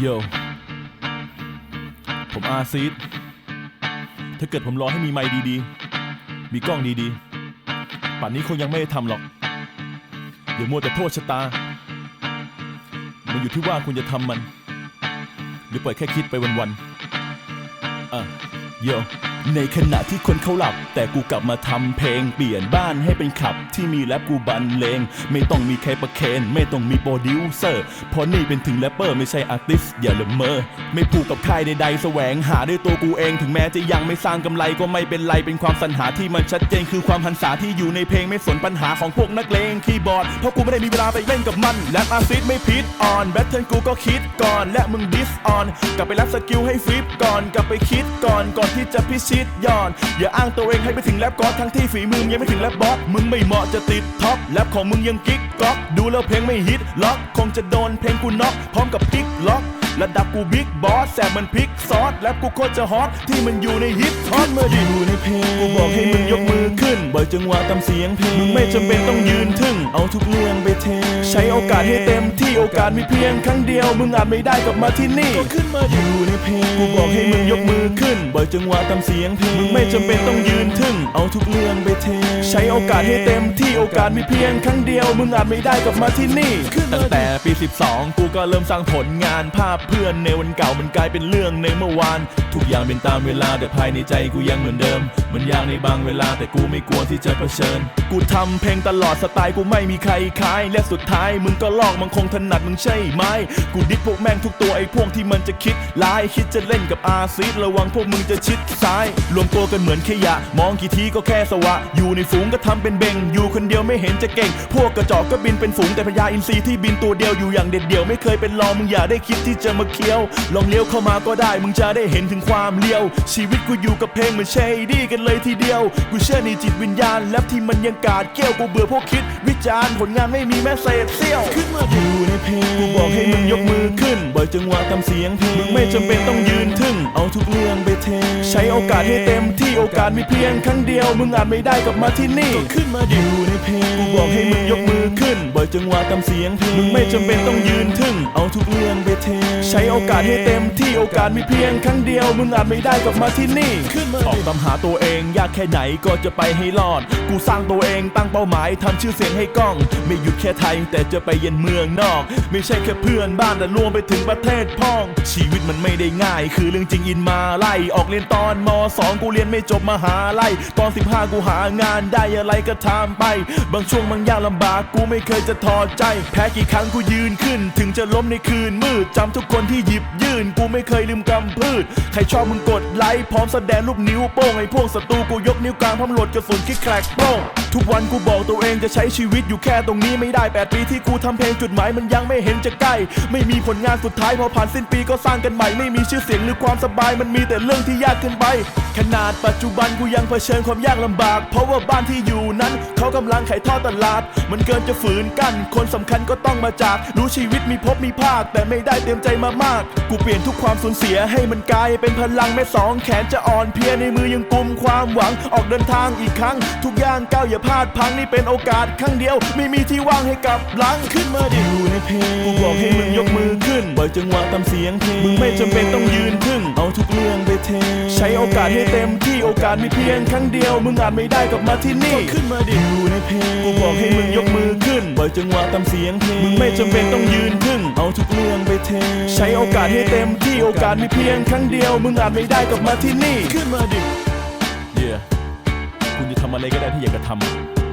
โยผมอาซีดถ้าเกิดผมรอให้มีไมค์ดีๆ มีกล้องดีๆ ป่านนี้คงยังไม่ได้ทำหรอก อย่ามัวแต่โทษชะตา มันอยู่ที่ว่าคุณจะทำมัน หรือปล่อยแค่คิดไปวันๆอะโย ในขณะที่คนเขาหลับ แต่กูกลับมาทำเพลง เปลี่ยนบ้านให้เป็นขับที่มีแรปกูบันเลง ไม่ต้องมีใครประเคนไม่ต้องมีโปรดิวเซอร์เพราะนี่เป็นถึงแรปเปอร์ไม่ใช่อาร์ติสอย่าละเมอไม่ผูกกับใค่ายใดๆแสวงหาด้วยตัวกูเองถึงแม้จะยังไม่สร้างกำไรก็ไม่เป็นไรเป็นความสรรหาที่มันชัดเจนคือความหันษาที่อยู่ในเพลงไม่สนปัญหาของพวกนักเลงคีย์บอร์ดเพราะกูไม่ได้มีเวลาไปเล่นกับมันแรปอาร์ติสไม่พิดออนแบทเทิลกูก็คิดก่อนและมึงดิสออนกลับไปรับสกิลให้ฟลิปก่อนกลับไปคิดก่อนก่อนที่จะพิชตย่อน อย่าอ้างตัวเองให้ไปถึงแล็บกอดทั้งที่ฝีมือมึงยังไม่ถึงแล็บอสมึงไม่เหมาะจะติดท็อปแล็บของมึงยังกิ๊กก๊อกดูแล้วเพลงไม่ฮิตล็อกคงจะโดนเพลงกูน็อกพร้อมกับพลิกล็อก ระดับกูบิ๊กบอสแสบมันพริกซอสแรปกูโคตรจะฮอตที่มันอยู่ในฮิตฮอตเมื่ออยู่ในเพลงกูบอกให้มึงยกมือขึ้นบ่อยจังหวะตามเสียงเพลงมึงไม่จำเป็นต้องยืนทึ่งเอาทุกเรื่องไปเทใช้โอกาสให้เต็มที่โอกาสมีเพียงครั้งเดียว มึงอาจไม่ได้กลับมาที่นี่ก็ขึ้นมาอยู่ในเพลงกูบอกให้มึงยกมือขึ้นบ่อยจังหวะตามเสียงเพลงมึงไม่จำเป็นต้องยืนทึ่งเอาทุกเรื่องไปเทใช้โอกาสให้เต็มที่ โอกาสมีเพียงครั้งเดียว มึงอาจไม่ได้กลับมาที่นี่ตั้งแต่ปี 12 กูก็เริ่มสร้างผลงานภาพเพื่อนในวันเก่ามันกลายเป็นเรื่องในเมื่อวาน ทุกอย่างเป็นตามเวลาแต่ภายในใจกูยังเหมือนเดิม มันยากในบางเวลาแต่กูไม่กลัวที่จะเผชิญ กูทำเพลงตลอดสไตล์กูไม่มีใครคล้าย และสุดท้ายมึงก็ลอกมันคงถนัดมึงใช่ไหมกูดิกพวกแม่งทุกตัวไอ้พวกที่มันจะคิดร้ายคิดจะเล่นกับอาซีดระวังพวกมึงจะชิดซ้าย รวมตัวกันเหมือนขยะ มองกี่ทีก็แค่สวะ อยู่ในฝูงก็ทำเป็นเบงอยู่คนเดียวไม่เห็นจะเก่ง พวกกระจอกก็บินเป็นฝูงแต่พญาอินทรีที่บินตัวเดียวอยู่อย่างเด็ดเดี่ยวไม่เคยเป็นรองมึงอย่าได้คิดที่จะมาเคี้ยว ลองเลี้ยวเข้ามาก็ได้มึงจะได้เห็นถึงความเลี้ยว ชีวิตกูอยู่กับเพลงเหมือนเชดี้กันเลยทีเดียว กูเชื่อในจิตวิญญาณ และที่มันยังกาดเกี้ยวกูเบื่อพวกคิด วิจารณ์ผลงานไม่มีแม้เศษเสี้ยวขึ้นมาอยู่ในเพลงกูบอกให้มึงยกมือขึ้นบ่อยจังหวะตามเสียงเพลงมึงไม่จำเป็นต้องยืนทึ่งเอาทุกเรื่องไปเทใช้โอกาสให้เต็มที่โอกาสมีเพียงครั้งเดียว มึงอาจไม่ได้กลับมาที่นี่ก็ขึ้นมาอยู่ในเพลงกูบอกให้มึงยกมือขึ้น บ่อยจังหวะตามเสียงเพลงมึงไม่จำเป็นต้องยืนทึ่ง เอาทุกเรื่องไปเทใช้โอกาสให้เต็มที่โอกาสมีเพียงครั้งเดียว มึงอาจไม่ได้กลับมาที่นี่ขึ้นมาออกตามหาตัวเองยากแค่ไหนก็จะไปให้รอด กูสร้างตัวเองตั้งเป้าหมายทำชื่อเสียงให้ก้อง ไม่หยุดแค่ไทย แต่จะไปเย็นเมืองนอก ไม่ใช่แค่เพื่อนบ้านแต่รวมไปถึงประเทศพ้อง ชีวิตมันไม่ได้ง่าย คือเรื่องจริงอินมาไล่ออกเรียนตอนม 2 กูเรียนไม่จบมหาลัยตอน 15 กูหางานได้อะไรก็ทำไปบางช่วงบางยากลำบากกูไม่เคยจะท้อใจ แพ้กี่ครั้งกูยืนขึ้น ถึงจะล้มในคืนมืดจำทุกคนที่หยิบยื่น กูไม่เคยลืมกำพืช ใครชอบมึงกดไลค์พร้อมแสดงรูปนิ้วโป้งไอ้พวกศัตรูกูยกนิ้วกลางพร้อมหลดกระสุนคิกแคลกโป้งทุกวันกูบอกตัวเองจะใช้ชีวิตอยู่แค่ตรงนี้ไม่ได้8ปีที่กูทำเพลงจุดหมายมันยังไม่เห็นจะใกล้ ไม่มีผลงานสุดท้ายพอผ่านสิ้นปีก็สร้างกันใหม่ไม่มีชื่อเสียงหรือความสบายมันมีแต่เรื่องที่ยากขึ้นไป ขนาดปัจจุบันกูยังเผชิญความยากลำบาก เพราะว่าบ้านที่อยู่นั้น เขากำลังขายทอดตลาด มันเกินจะฝืนกันคนสำคัญก็ต้องมาจากรู้ชีวิตมีพบมีภาค แต่ไม่ได้เตรียมใจมามาก กูเปลี่ยนทุกความสูญเสียให้มันกลายเป็นพลังแม่สองแขนจะอ่อนเพลียในมือยังกุมความหวังออกเดินทางอีกครั้ง ทุกอย่างก้าวอย่าพลาดพลังนี่เป็นโอกาสครั้งเดียว ไม่มีที่ว่างให้กลับหลังขึ้นมาดิอยู่ในเพลงกูบอกให้มึงยกมือขึ้นบ่อยจังหวะตามเสียงเพลงมึงไม่จำเป็นต้องยืนทึ่งเอาทุกเรื่องไปเทใช้โอกาสให้เต็มที่โอกาสมีเพียงครั้งเดียว มึงอาจไม่ได้กลับมาที่นี่ขึ้นมาดิอยู่ในเพลงกูบอกให้มึงยกมือขึ้นบ่อยจังหวะตามเสียงเพลงมึงไม่จำเป็นต้องยืนทึ่งเอาทุกเรื่องไปเทใช้โอกาสให้เต็มที่โอกาสมีเพียงครั้งเดียว มึงอาจไม่ได้กลับมาที่นี่ขึ้นมาดิ Yeah คุณจะทำอะไรก็ได้ที่อยากจะทำ